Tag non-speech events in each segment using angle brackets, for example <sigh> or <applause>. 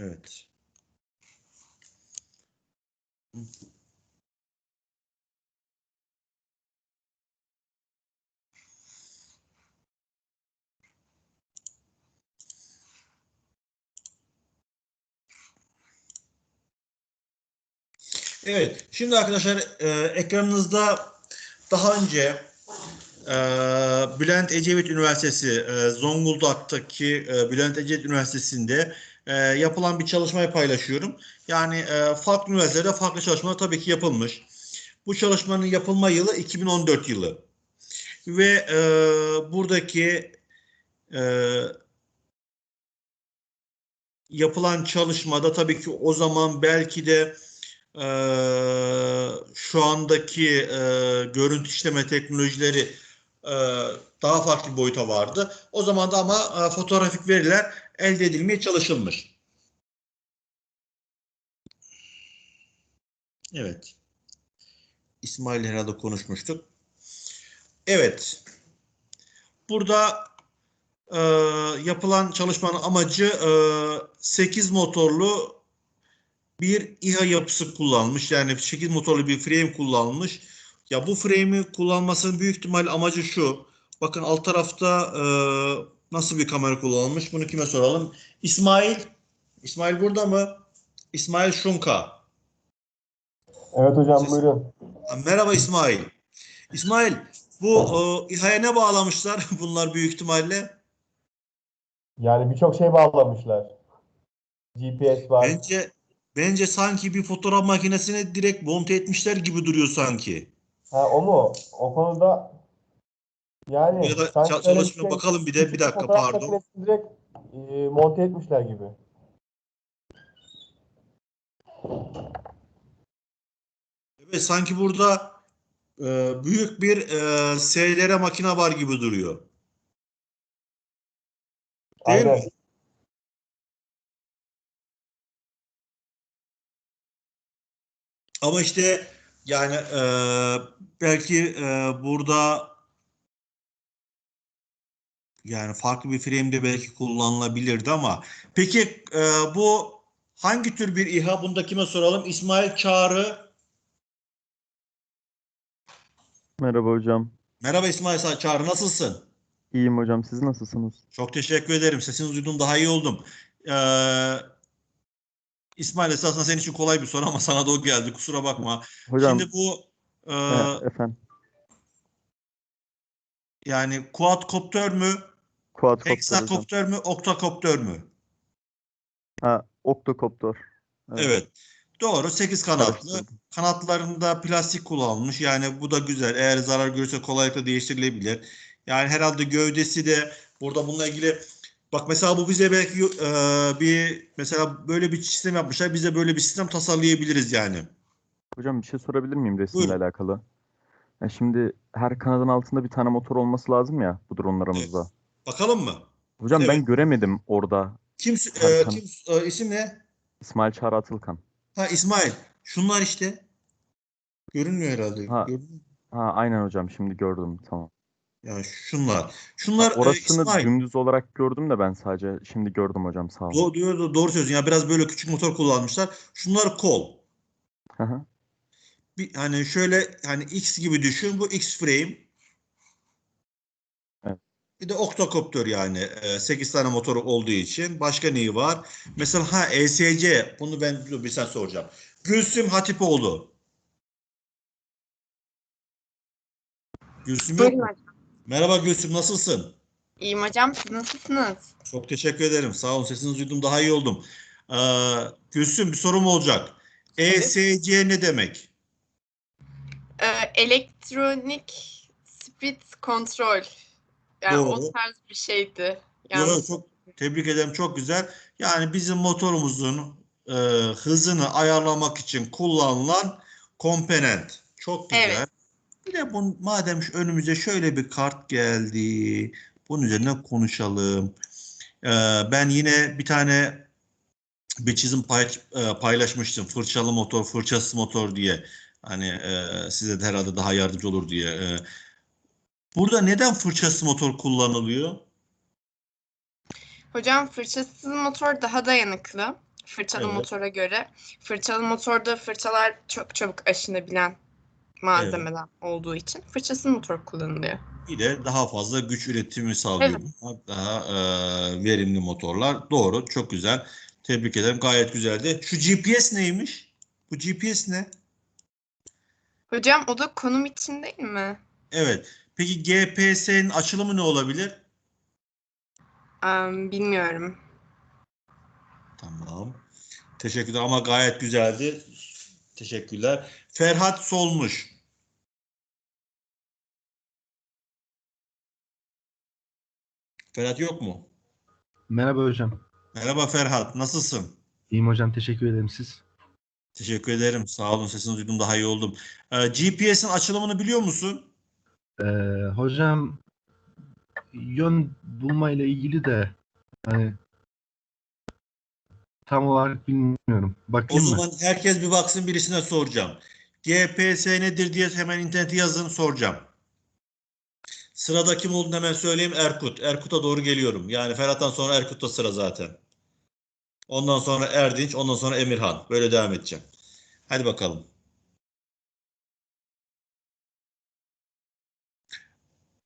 Evet. Evet, şimdi arkadaşlar e, ekranınızda daha önce e, Bülent Ecevit Üniversitesi e, Zonguldak'taki e, Bülent Ecevit Üniversitesi'nde e, yapılan bir çalışmayı paylaşıyorum. Yani e, farklı üniversitelerde farklı çalışmalar tabii ki yapılmış. Bu çalışmanın yapılma yılı 2014 yılı. Ve e, buradaki e, yapılan çalışmada tabii ki o zaman belki de e, şu andaki e, görüntü işleme teknolojileri daha farklı bir boyuta vardı. O zaman da ama e, fotoğrafik veriler elde edilmeye çalışılmış. Evet. İsmail herhalde konuşmuştuk. Evet. Burada e, yapılan çalışmanın amacı e, 8 motorlu bir İHA yapısı kullanmış. Yani 8 motorlu bir frame kullanmış. Ya bu frame'i kullanmasının büyük ihtimal amacı şu. Bakın alt tarafta e, nasıl bir kamera kullanılmış? Bunu kime soralım? İsmail. İsmail burada mı? İsmail Şunka. Evet hocam Siz- buyurun. Ha, Merhaba İsmail. İsmail bu e, İHA'ya ne bağlamışlar <laughs> bunlar büyük ihtimalle? Yani birçok şey bağlamışlar. GPS var. Bence bence sanki bir fotoğraf makinesine direkt monte etmişler gibi duruyor sanki. Ha o mu? O konuda yani Ya da çalışmaya şey- bakalım bir de bir dakika pardon. direkt e, monte etmişler gibi. Evet sanki burada e, büyük bir e, SLR makine var gibi duruyor. Değil Aynen. mi? Ama işte yani e, belki e, burada yani farklı bir frame'de belki kullanılabilirdi ama peki e, bu hangi tür bir İHA? Bunu da kime soralım? İsmail Çağrı. Merhaba hocam. Merhaba İsmail Çağrı nasılsın? İyiyim hocam. Siz nasılsınız? Çok teşekkür ederim. Sesinizi duydum daha iyi oldum. Ee, İsmail esasında senin için kolay bir soru ama <laughs> sana da o geldi. Kusura bakma. Hocam Şimdi bu e, e, efendim. yani quadcopter mü, Quadcopter hocam. hexakopter mü, oktakopter mü? Ha, oktokopter. Evet. Doğru. 8 kanatlı. Kanatlarında plastik kullanılmış. Yani bu da güzel. Eğer zarar görürse kolaylıkla değiştirilebilir. Yani herhalde gövdesi de burada bununla ilgili bak mesela bu bize belki e, bir mesela böyle bir sistem yapmışlar. Bize böyle bir sistem tasarlayabiliriz yani. Hocam bir şey sorabilir miyim resimle Buyurun. alakalı? Ya şimdi her kanadın altında bir tane motor olması lazım ya bu dronlarımızda. Bakalım mı? Hocam ben Evet. göremedim orada. Kim e, Hakan. kim e, isim ne? İsmail Çağrı Atılkan. Ha İsmail. Şunlar işte. Görünmüyor herhalde. Ha. Ha aynen hocam şimdi gördüm tamam. Yani şunlar. Şunlar e, Orasını İsmail. dümdüz olarak gördüm de ben sadece şimdi gördüm hocam sağ olun. Doğru, doğru, doğru söylüyorsun. Ya biraz böyle küçük motor kullanmışlar. Şunlar kol. Hı hı. Bir, hani şöyle hani X gibi düşün. Bu X frame. Evet. Bir de oktokopter yani. 8 tane motoru olduğu için. Başka neyi var? Mesela ha ESC. Bunu ben dur bir sen soracağım. Gülsüm Hatipoğlu. Gülsüm yok mu? Merhaba Gülsüm nasılsın? İyiyim hocam. Siz nasılsınız? Çok teşekkür ederim. Sağ olun. Sesinizi duydum. Daha iyi oldum. Ee, Gülsüm bir sorum olacak. ESC ne demek? Ee, elektronik speed control. Yani Doğru. o tarz bir şeydi. Yani yo, çok tebrik ederim. Çok güzel. Yani bizim motorumuzun e, hızını ayarlamak için kullanılan komponent. Çok güzel. Evet. Bir de bu, madem önümüze şöyle bir kart geldi. Bunun üzerine konuşalım. Ee, ben yine bir tane bir çizim pay, e, paylaşmıştım. Fırçalı motor, fırçasız motor diye. Hani e, size de herhalde daha yardımcı olur diye. E, burada neden fırçasız motor kullanılıyor? hocam fırçasız motor daha dayanıklı. Fırçalı Evet. motora göre. Fırçalı motorda fırçalar çok çabuk aşınabilen malzemeden olduğu için fırçasız motor kullanılıyor. Bir de daha fazla güç üretimi sağlıyor. Daha e, verimli motorlar. Doğru. Çok güzel. Tebrik ederim. Gayet güzeldi. Şu GPS neymiş? Bu GPS ne? Hocam o da konum için değil mi? Evet. Peki GPS'nin açılımı ne olabilir? Am, bilmiyorum. Tamam. Teşekkürler ama gayet güzeldi. Teşekkürler. Ferhat Solmuş. Ferhat yok mu? Merhaba hocam. Merhaba Ferhat. Nasılsın? İyiyim hocam. Teşekkür ederim siz. Teşekkür ederim. Sağ olun. Sesini duydum daha iyi oldum. Ee, GPS'in açılımını biliyor musun? Ee, hocam yön bulma ile ilgili de hani tam olarak bilmiyorum. O Bakayım mı? zaman herkes bir baksın birisine soracağım. GPS nedir diye hemen internete yazın soracağım. Sırada kim olduğunu hemen söyleyeyim. Erkut. Erkut'a doğru geliyorum. Yani Ferhat'tan sonra Erkut'ta sıra zaten. Ondan sonra Erdinç, ondan sonra Emirhan. Böyle devam edeceğim. Hadi bakalım.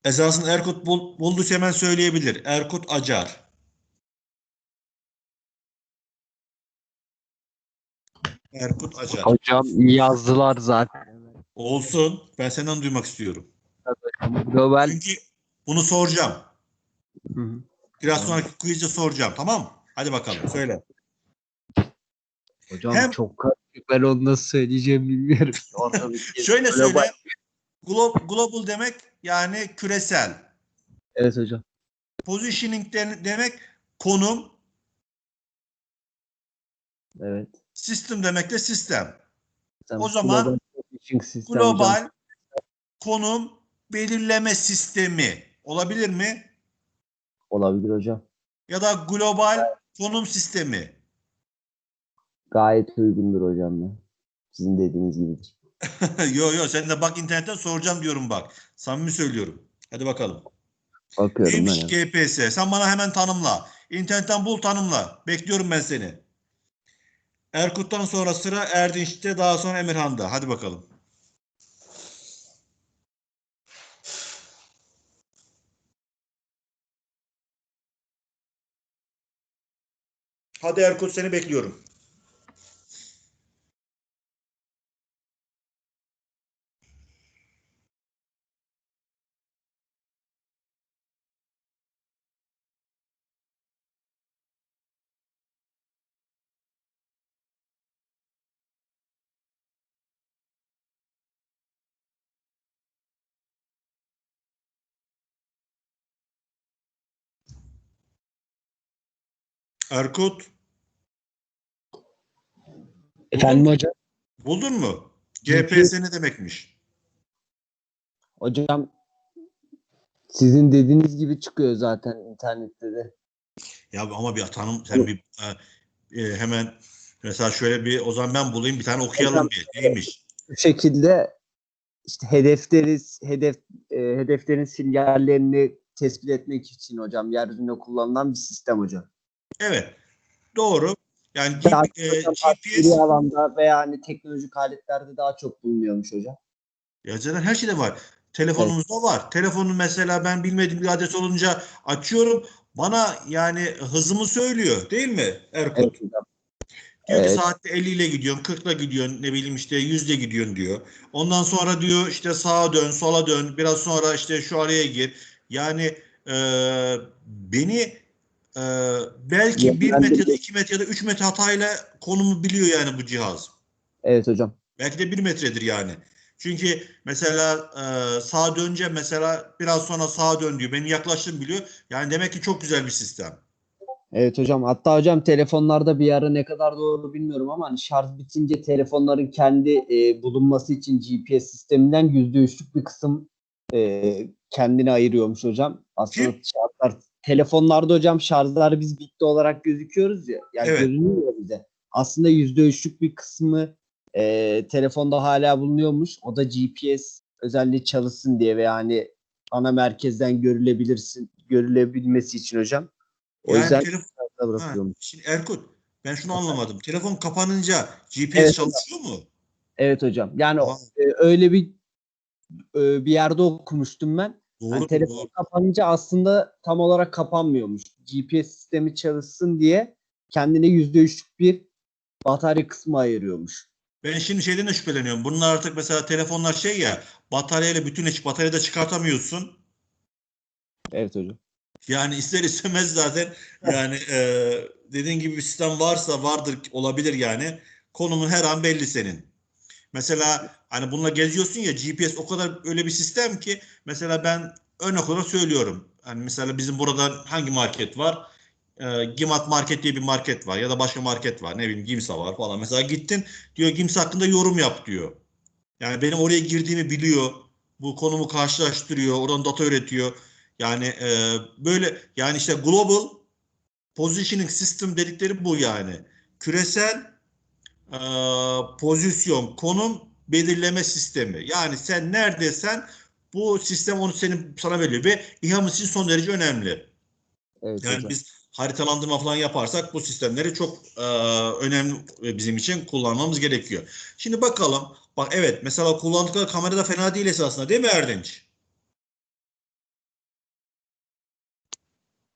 Esasında Erkut bul, bulduysa hemen söyleyebilir. Erkut Acar. Erkut Acar. Hocam yazdılar zaten. Olsun. Ben senden duymak istiyorum. Global Çünkü bunu soracağım. Hı hı. Biraz sonraki quizde soracağım. Tamam mı? Hadi bakalım. Söyle. hocam Hem- çok karışık. Ben onu nasıl söyleyeceğim bilmiyorum. <laughs> Şöyle Global. söyle. Glo- global demek yani küresel. Evet hocam. Positioning de- demek konum. Evet. System demek de sistem. Tamam. O zaman Global hocam. Global konum belirleme sistemi olabilir mi? olabilir hocam. Ya da global konum sistemi. Gayet uygundur hocam ya. Sizin dediğiniz gibidir. <laughs> yo yo sen de bak internetten soracağım diyorum bak. Samimi söylüyorum. Hadi bakalım. Bakıyorum ben. Neymiş hemen. GPS? Sen bana hemen tanımla. İnternetten bul tanımla. Bekliyorum ben seni. Erkut'tan sonra sıra Erdinç'te daha sonra Emirhan'da. Hadi bakalım. Hadi Erkut seni bekliyorum. Erkut Efendim hocam. buldun mu? GPS ne demekmiş? Hocam sizin dediğiniz gibi çıkıyor zaten internette de. Ya ama bir tanım sen bir e, e, hemen mesela şöyle bir o zaman ben bulayım bir tane okuyalım bir. Neymiş? Bu şekilde işte hedefleri hedef e, hedeflerin sinyallerini tespit etmek için hocam yeryüzünde kullanılan bir sistem hocam. Evet. Doğru. Yani Daha e, GPS askeri alanda veya hani teknolojik aletlerde daha çok bulunuyormuş hocam. ya zaten her şeyde var. Telefonumuzda var. Telefonu mesela ben bilmediğim bir adres olunca açıyorum. Bana yani hızımı söylüyor değil mi Erkut? Evet hocam. Diyor ki Evet. saatte 50 ile gidiyorsun, 40 ile gidiyorsun, ne bileyim işte 100 ile gidiyorsun diyor. Ondan sonra diyor işte sağa dön, sola dön, biraz sonra işte şu araya gir. Yani e, beni e, belki 1 Yönlendirdi. metrede, 2 metrede, 3 metre hatayla konumu biliyor yani bu cihaz. Evet hocam. Belki de 1 metredir yani. Çünkü mesela e, sağa dönce mesela biraz sonra sağa dön diyor. Benim yaklaştığımı biliyor. Yani demek ki çok güzel bir sistem. Evet hocam. Hatta hocam telefonlarda bir ara ne kadar doğru bilmiyorum ama hani şarj bitince telefonların kendi e, bulunması için GPS sisteminden %3'lük bir kısım e, kendini ayırıyormuş hocam. Aslında Kim? şartlar telefonlarda hocam şarjlar biz bitti olarak gözüküyoruz ya. Yani Evet. görünüyor bize. Aslında %3'lük bir kısmı e, telefonda hala bulunuyormuş. O da GPS özelliği çalışsın diye ve yani ana merkezden görülebilirsin görülebilmesi için hocam. O Yani yüzden telefon- Ha, şimdi Erkut Ben şunu anlamadım. Telefon kapanınca GPS Evet, çalışıyor mu? Evet hocam. Yani o- e, öyle bir e, bir yerde okumuştum ben. Doğru. Yani telefon doğru. kapanınca aslında tam olarak kapanmıyormuş. GPS sistemi çalışsın diye kendine %3'lük bir batarya kısmı ayırıyormuş. Ben şimdi şeyden de şüpheleniyorum. Bunlar artık mesela telefonlar şey ya bataryayla bütünleşik bataryayı da çıkartamıyorsun. Evet hocam. Yani ister istemez zaten yani e, dediğin gibi bir sistem varsa vardır olabilir yani. Konumun her an belli senin. Mesela hani bununla geziyorsun ya GPS o kadar öyle bir sistem ki mesela ben örnek olarak söylüyorum. Hani mesela bizim burada hangi market var? E, Gimat Market diye bir market var ya da başka market var. Ne bileyim Gimsa var falan. Mesela gittin diyor Gimsa hakkında yorum yap diyor. Yani benim oraya girdiğimi biliyor. Bu konumu karşılaştırıyor. Oradan data üretiyor. Yani e, böyle yani işte global positioning system dedikleri bu yani. Küresel e, pozisyon, konum belirleme sistemi. Yani sen neredeysen bu sistem onu senin sana veriyor ve İHA'mız için son derece önemli. Evet Yani hocam. biz haritalandırma falan yaparsak bu sistemleri çok e, önemli e, bizim için kullanmamız gerekiyor. Şimdi bakalım. Bak evet mesela kullandıkları kamera da fena değil esasında değil mi Erdinç?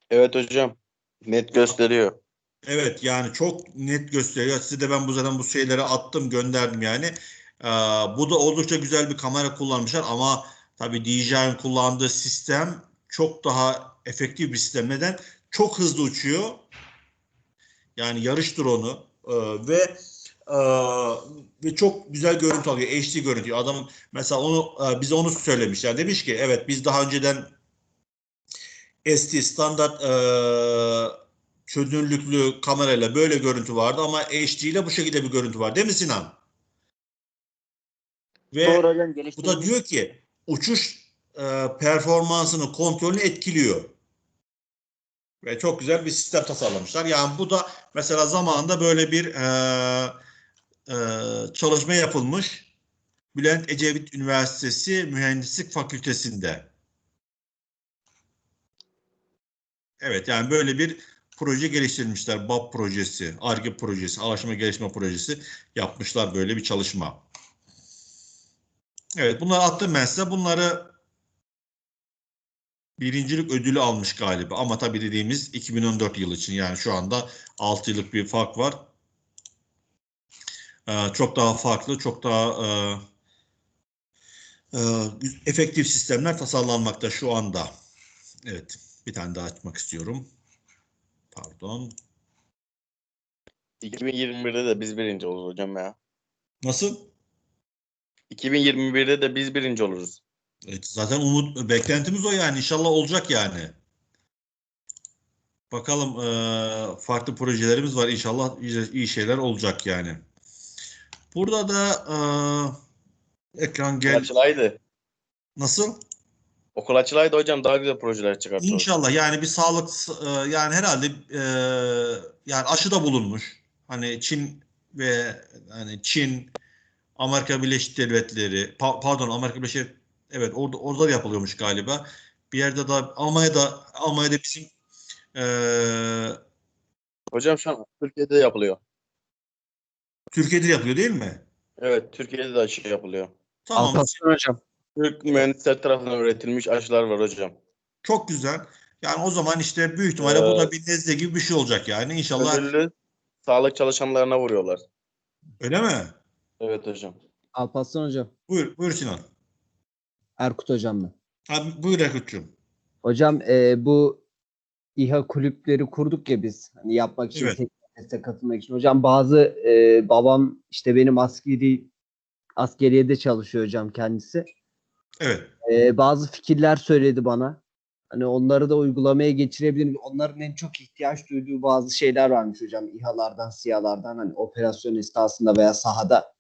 Evet hocam. Net gösteriyor. Evet yani çok net gösteriyor. Size de ben bu zaten bu şeyleri attım gönderdim yani. Ee, bu da oldukça güzel bir kamera kullanmışlar ama tabii DJI'nin kullandığı sistem çok daha efektif bir sistem. Neden? Çok hızlı uçuyor. Yani yarış drone'u ee, ve e, ve çok güzel görüntü alıyor. HD görüntü. Adam mesela onu e, bize onu söylemiş. Yani demiş ki evet biz daha önceden ST standart e, çözünürlüklü kamerayla böyle görüntü vardı ama HD ile bu şekilde bir görüntü var. Değil mi Sinan? Ve Doğru hocam bu da diyor ki uçuş e, performansını kontrolünü etkiliyor. Ve çok güzel bir sistem tasarlamışlar. Yani bu da mesela zamanında böyle bir e, e, çalışma yapılmış. Bülent Ecevit Üniversitesi Mühendislik Fakültesi'nde. Evet yani böyle bir proje geliştirmişler. BAP projesi, ARGE projesi, araştırma gelişme projesi yapmışlar böyle bir çalışma. Evet bunları attım ben size. Bunları birincilik ödülü almış galiba. Ama tabii dediğimiz 2014 yılı için yani şu anda 6 yıllık bir fark var. Ee, çok daha farklı, çok daha e, e, efektif sistemler tasarlanmakta şu anda. Evet, bir tane daha açmak istiyorum. Pardon. 2021'de de biz birinci oluruz hocam ya. Nasıl? 2021'de de biz birinci oluruz. Evet, zaten umut beklentimiz o yani inşallah olacak yani. Bakalım eee, farklı projelerimiz var inşallah iyi, iyi şeyler olacak yani. Burada da eee, ekran gel açılaydı. nasıl? Okul açılaydı hocam daha güzel projeler çıkartıyoruz. İnşallah yani bir sağlık eee, yani herhalde eee, yani aşı da bulunmuş. Hani Çin ve hani Çin, Amerika Birleşik Devletleri, pa- pardon Amerika Birleşik evet orada orada da yapılıyormuş galiba. Bir yerde daha Almanya'da Almanya'da bizim eee Hocam şu an Türkiye'de de yapılıyor. Türkiye'de yapılıyor değil mi? Evet Türkiye'de de aşı yapılıyor. Tamam. Alparslan hocam. Türk mühendisler tarafından üretilmiş aşılar var hocam. Çok güzel. Yani o zaman işte büyük ihtimalle bu da Ee, bir nezle gibi bir şey olacak yani. İnşallah Ödüllü sağlık çalışanlarına vuruyorlar. öyle mi? Evet hocam. Alparslan hocam. Buyur, buyur Sinan. Erkut hocam ben. Abi, buyur Erkut'cum. Hocam e, bu İHA kulüpleri kurduk ya biz. Hani yapmak için, Evet. teste katılmak için. Hocam bazı e, babam işte benim askeri askeriyede çalışıyor hocam kendisi. Evet. E, bazı fikirler söyledi bana. Hani onları da uygulamaya geçirebilir. Onların en çok ihtiyaç duyduğu bazı şeyler varmış hocam. İHA'lardan, SİHA'lardan hani operasyon esnasında veya sahada.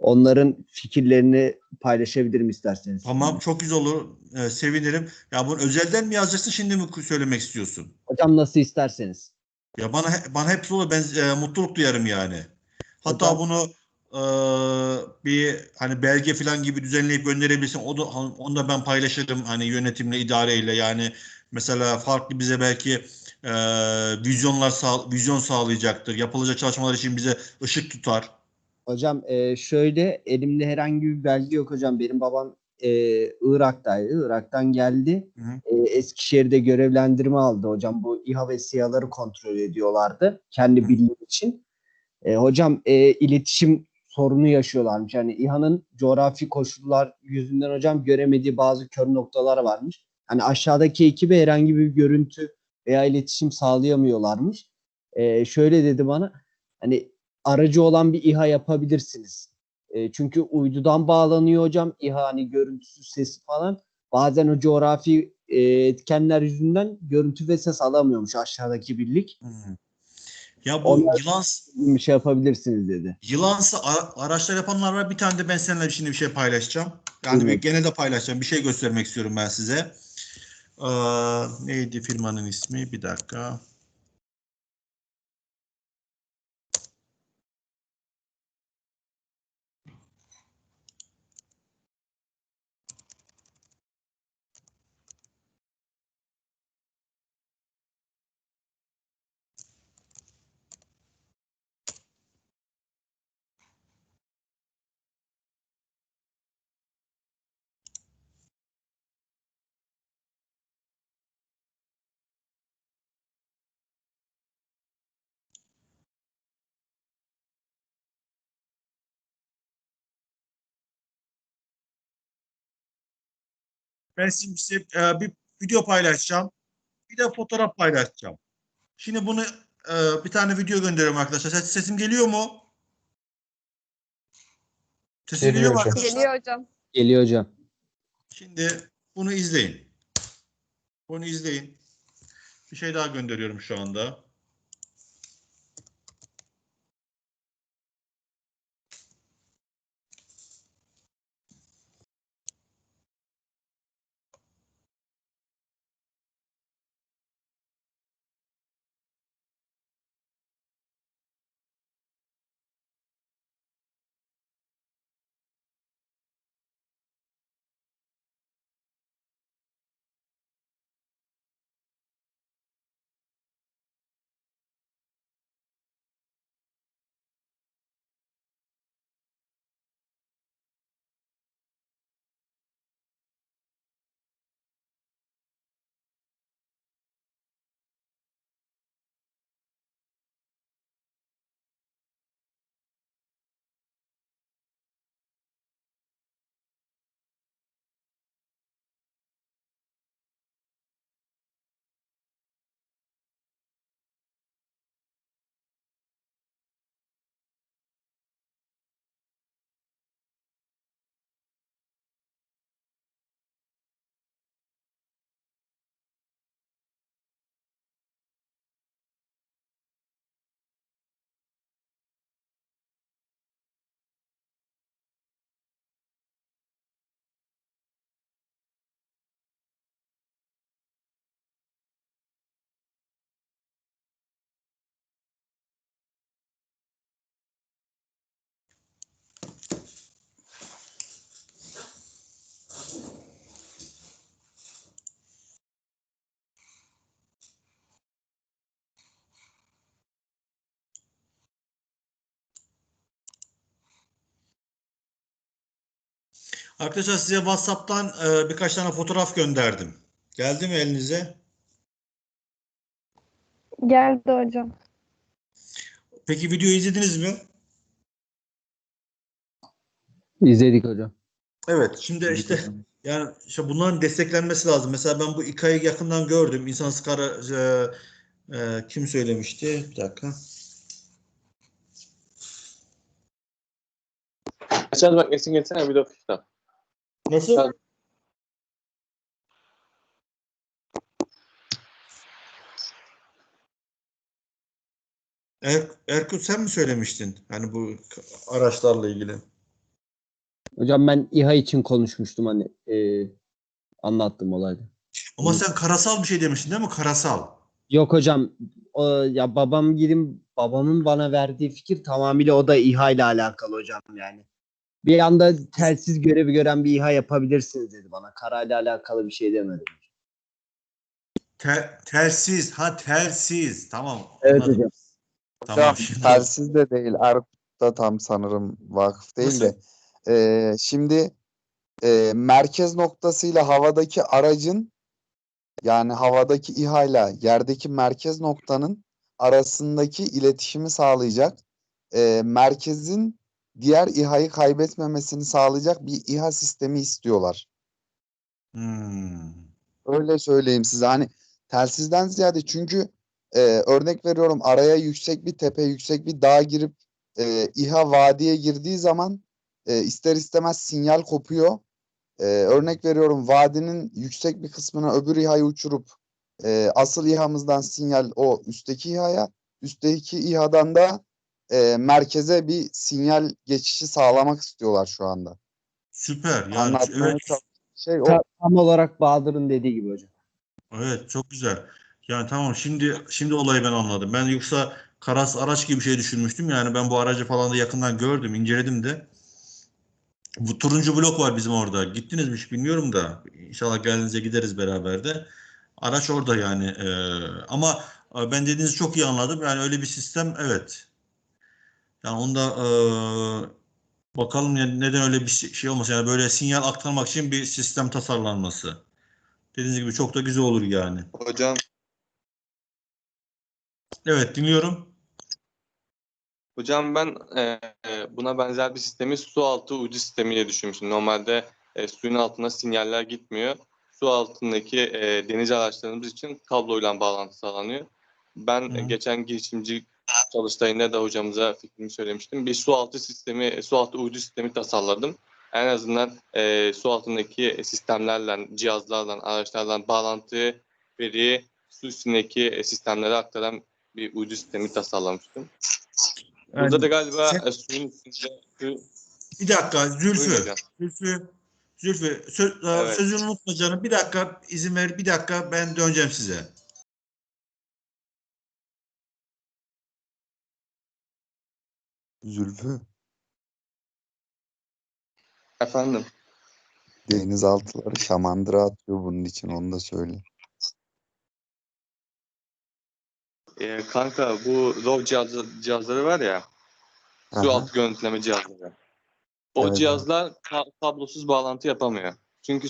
Onların fikirlerini paylaşabilirim isterseniz. Tamam çok güzel olur. Ee, sevinirim. Ya bunu özelden mi yazacaksın şimdi mi söylemek istiyorsun? Hocam nasıl isterseniz. Ya bana bana hepsi olur. Ben e, mutluluk duyarım yani. Hatta Hocam- bunu e, bir hani belge falan gibi düzenleyip gönderebilirsin. O da onu da ben paylaşırım hani yönetimle, idareyle yani mesela farklı bize belki e, vizyonlar sağ, vizyon sağlayacaktır. Yapılacak çalışmalar için bize ışık tutar. Hocam e, şöyle elimde herhangi bir belge yok hocam. Benim babam e, Irak'taydı. Irak'tan geldi. Hı hı. E, Eskişehir'de görevlendirme aldı hocam. Bu İHA ve SİHA'ları kontrol ediyorlardı. Kendi birliği için. E, hocam e, iletişim sorunu yaşıyorlarmış. Yani İHA'nın coğrafi koşullar yüzünden hocam göremediği bazı kör noktalar varmış. Hani aşağıdaki ekibe herhangi bir görüntü veya iletişim sağlayamıyorlarmış. E, şöyle dedi bana hani aracı olan bir İHA yapabilirsiniz. E, çünkü uydudan bağlanıyor hocam. İHA hani görüntüsü, sesi falan. Bazen o coğrafi e, etkenler yüzünden görüntü ve ses alamıyormuş aşağıdaki birlik. Hı. Ya bu Onlar- yılan Bir şey yapabilirsiniz dedi. yılansı ara- araçlar yapanlar var. Bir tane de ben seninle şimdi bir şey paylaşacağım. Yani Evet. gene de paylaşacağım. Bir şey göstermek istiyorum ben size. Ee, neydi firmanın ismi? Bir dakika. Ben şimdi size e, bir video paylaşacağım. Bir de fotoğraf paylaşacağım. Şimdi bunu e, bir tane video gönderiyorum arkadaşlar. Ses- sesim geliyor mu? Sesim Geliyor geliyor mu hocam. arkadaşlar? Geliyor hocam. Geliyor hocam. Şimdi bunu izleyin. Bunu izleyin. Bir şey daha gönderiyorum şu anda. Arkadaşlar size WhatsApp'tan e, birkaç tane fotoğraf gönderdim. Geldi mi elinize? Geldi hocam. Peki videoyu izlediniz mi? İzledik hocam. Evet. Şimdi işte yani işte bunların desteklenmesi lazım. Mesela ben bu İK'yı yakından gördüm. İnsan skara e, e, kim söylemişti? Bir dakika. Açar bak esin geçsene bir dakika. Nasıl? Tabii. Er, Erkut sen mi söylemiştin? Hani bu araçlarla ilgili. Hocam ben İHA için konuşmuştum hani e, anlattım olayda. Ama sen karasal bir şey demiştin değil mi? Karasal. Yok hocam o, ya babam gidin babamın bana verdiği fikir tamamıyla o da İHA ile alakalı hocam yani. Bir anda telsiz görevi gören bir İHA yapabilirsiniz dedi bana. Karayla alakalı bir şey demedi. Te- telsiz. Ha telsiz. Tamam. Evet anladım. hocam. Tamam Hocam telsiz de değil. Da tam sanırım vakıf değil de. Ee, şimdi e, merkez noktasıyla havadaki aracın yani havadaki İHA ile yerdeki merkez noktanın arasındaki iletişimi sağlayacak. e, merkezin diğer İHA'yı kaybetmemesini sağlayacak bir İHA sistemi istiyorlar. Hmm. Öyle söyleyeyim size hani telsizden ziyade çünkü e, örnek veriyorum araya yüksek bir tepe yüksek bir dağ girip e, İHA vadiye girdiği zaman e, ister istemez sinyal kopuyor. E, örnek veriyorum vadinin yüksek bir kısmına öbür İHA'yı uçurup e, asıl İHA'mızdan sinyal o üstteki İHA'ya üstteki İHA'dan da e, merkeze bir sinyal geçişi sağlamak istiyorlar şu anda. Süper. Yani Anlatmaya evet. şey o. Ta- tam olarak Bahadır'ın dediği gibi hocam. Evet çok güzel. Yani tamam şimdi şimdi olayı ben anladım. Ben yoksa Karas araç gibi bir şey düşünmüştüm. Yani ben bu aracı falan da yakından gördüm, inceledim de. Bu turuncu blok var bizim orada. Gittiniz mi hiç bilmiyorum da. İnşallah geldiğinizde gideriz beraber de. Araç orada yani. Ee, ama e, ben dediğinizi çok iyi anladım. Yani öyle bir sistem evet. Yani onda e, bakalım ya neden öyle bir şey olmasın. Yani böyle sinyal aktarmak için bir sistem tasarlanması. Dediğiniz gibi çok da güzel olur yani. Hocam Evet dinliyorum. Hocam ben e, buna benzer bir sistemi su altı uydu sistemi diye düşünmüştüm. Normalde e, suyun altına sinyaller gitmiyor. Su altındaki e, deniz araçlarımız için kabloyla bağlantı sağlanıyor. Ben Hı. geçen girişimci çalıştayında da hocamıza fikrimi söylemiştim. Bir su altı sistemi, e, su altı uydu sistemi tasarladım. En azından e, su altındaki sistemlerle, cihazlarla, araçlarla bağlantı veriyi su üstündeki e, sistemlere aktaran bir uydu sistemi tasarlamıştım. Burada da galiba sen- e, suyun üstünde su Bir dakika Zülfü. Zülfü. Zülfü sö- e, Evet. sözünü unutma canım. Bir dakika izin ver. Bir dakika ben döneceğim size. Zülfü. efendim. Denizaltıları şamandıra atıyor bunun için onu da söyle. E, kanka bu RAW cihazı, cihazları var ya su altı görüntüleme cihazları. O Evet, evet. cihazlar ka- kablosuz bağlantı yapamıyor. Çünkü